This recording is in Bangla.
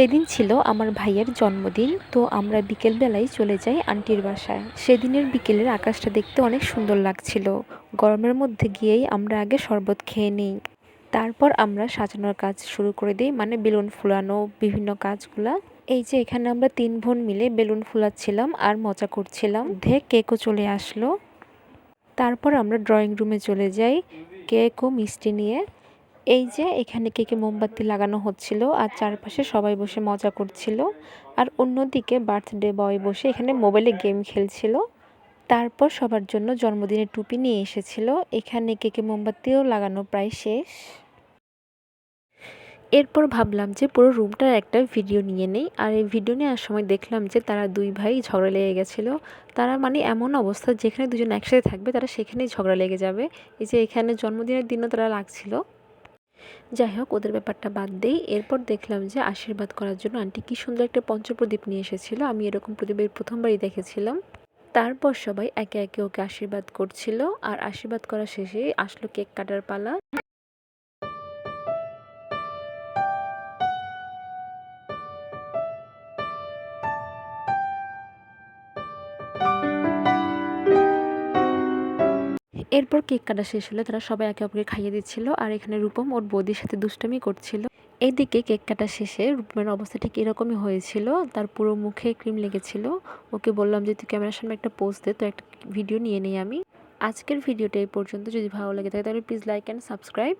সেদিন ছিল আমার ভাইয়ের জন্মদিন, তো আমরা বিকেলবেলায় চলে যাই আন্টির বাসায়। সেদিনের বিকেলের আকাশটা দেখতে অনেক সুন্দর লাগছিল। গরমের মধ্যে গিয়েই আমরা আগে শরবত খেয়ে নিই। তারপর আমরা সাজানোর কাজ শুরু করে দিই মানে বেলুন ফুলানো, বিভিন্ন কাজগুলা। এই যে এখানে আমরা তিন বোন মিলে বেলুন ফুলাচ্ছিলাম আর মজা করছিলাম। ধে কেকও চলে আসলো। তারপর আমরা ড্রয়িং রুমে চলে যাই, কেক ও মিষ্টি নিয়ে। এই যে, এখানে কেকে মোমবাতি লাগানো হচ্ছিল আর চারপাশে সবাই বসে মজা করছিল। আর অন্যদিকে বার্থডে বয় বসে এখানে মোবাইলে গেম খেলছিল। তারপর সবার জন্য জন্মদিনের টুপি নিয়ে এসেছিল। এখানে কেকে মোমবাতিও লাগানো প্রায় শেষ। এরপর ভাবলাম যে পুরো রুমটার একটা ভিডিও নিয়ে নেই। আর এই ভিডিও নেওয়ার সময় দেখলাম যে তারা দুই ভাই ঝগড়া লেগে গেছিল। তারা মানে এমন অবস্থা যেখানে দুজন একসাথে থাকবে তারা সেখানেই ঝগড়া লেগে যাবে। এই যে এখানে জন্মদিনের দিনও তারা লাগছিল। যাই হোক, ওদের ব্যাপারটা বাদ দেই। এরপর দেখলাম যে আশীর্বাদ করার জন্য আন্টি কি সুন্দর একটা পঞ্চপ্রদীপ নিয়ে এসেছিল। আমি এরকম প্রদীপের প্রথমবারই দেখেছিলাম। তারপর সবাই একে একে ওকে আশীর্বাদ করছিল। আর আশীর্বাদ করা শেষে আসলো কেক কাটার পালা। এরপর কেক কাটা শেষ হলে তারা সবাই একে অপরকে খাইয়ে দিচ্ছিল, আর এখানে রূপম ওর বৌদির সাথে দুষ্টমি করছিল। এইদিকে কেক কাটা শেষে রূপমের অবস্থা ঠিক এরকমই হয়েছিল, তার পুরো মুখে ক্রিম লেগেছিল। ওকে বললাম যে, তুই ক্যামেরার সামনে একটা পোস্ট দে, তো একটা ভিডিও নিয়ে নিই আমি। আজকের ভিডিওটা এই পর্যন্ত। যদি ভালো লাগে থাকে তাহলে প্লিজ লাইক অ্যান্ড সাবস্ক্রাইব